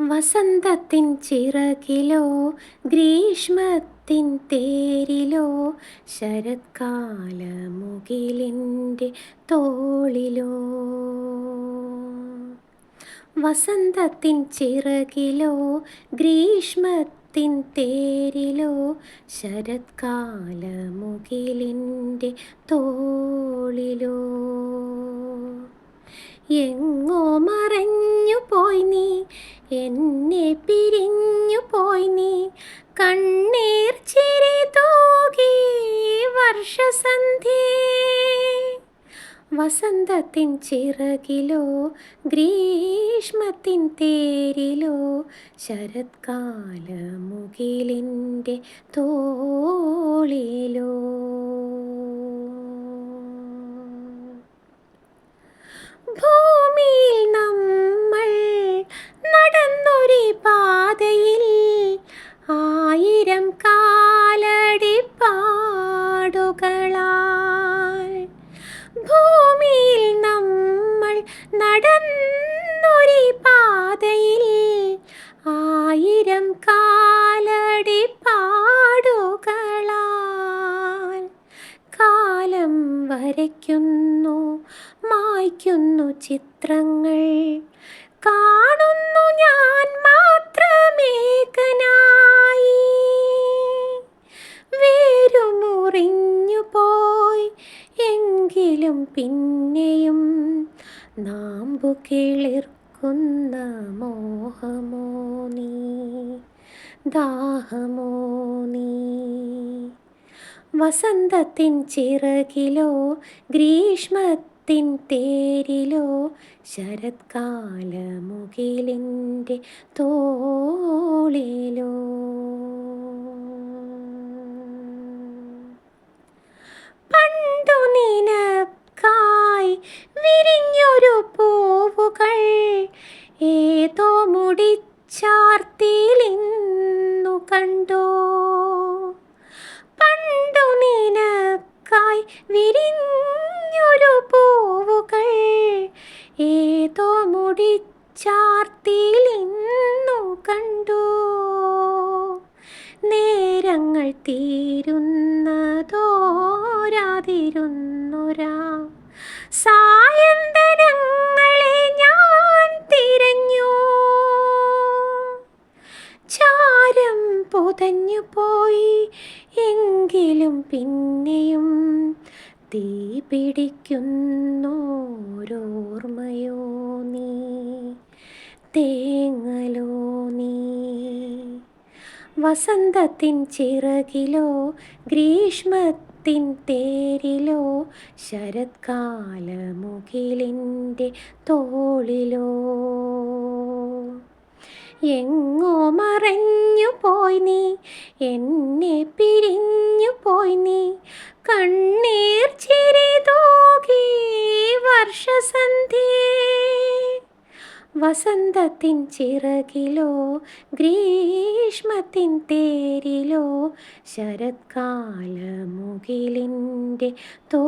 വസന്തത്തിൻ ചിറകിലോ ഗ്രീഷ്മത്തിൻ തേരിലോ ശരത്കാല മുകിലിന്റെ തോളിലോ. വസന്തത്തിൻ ചിറകിലോ ഗ്രീഷ്മത്തിൻ തേരിലോ ശരത്കാല മുകിലിന്റെ തോളിലോ. എങ്ങോ എന്നെ പിരിഞ്ഞു പോയി നീ. കണ്ണീർ ചിരി തൂകി വർഷസന്ധ്യേ. വസന്തത്തിൻ ചിറകിലോ ഗ്രീഷ്മത്തിൻ തേരിലോ ശരത്കാല മുകിലിന്റെ തോളിലോ. വരയ്ക്കുന്നു മായ്ക്കുന്നു ചിത്രങ്ങൾ. കാണുന്നു ഞാൻ മാത്രമേകനായി വേരുമുറിഞ്ഞു പോയി എങ്കിലും പിന്നെയും നാമ്പു കിളിർക്കുന്ന മോഹമോ നീ ദാഹമോ നീ. വസന്തത്തിൻ ചിറകിലോ ഗ്രീഷ്മത്തിൻ തേരിലോ ശരത്കാല മുകിലിന്റെ തോളിലോ. പണ്ടു നിനക്കായി വിരിഞ്ഞൊരു പൂവുകൾ ഏതോ മുടിച്ചാർത്തിലിന്നു കണ്ടോ? മുടിച്ചാർത്തിലിന്നു കണ്ടു. നേരങ്ങൾ തീരുന്നതോരാതിരുന്നൊരാ. സായന്തനങ്ങളെ ഞാൻ തിരഞ്ഞു. ചാരം പുതഞ്ഞു പോയി എങ്കിലും പിന്നെയും തീ പിടിക്കുന്നോരോർമ്മയോ നീ തേങ്ങലോ നീ? വസന്തത്തിൻ ചിറകിലോ ഗ്രീഷ്മത്തിൻ തേരിലോ ശരത്കാല മുകിലിന്റെ തോളിലോ? എങ്ങോ മറഞ്ഞു പോയി നീ എന്നെ പിരിഞ്ഞു പോയി നീ കണ്ണീർ ചിരി വസന്തത്തിൻ ചിറകിലോ ഗ്രീഷ്മത്തിൻ തേരിലോ ശരത്കാല തോ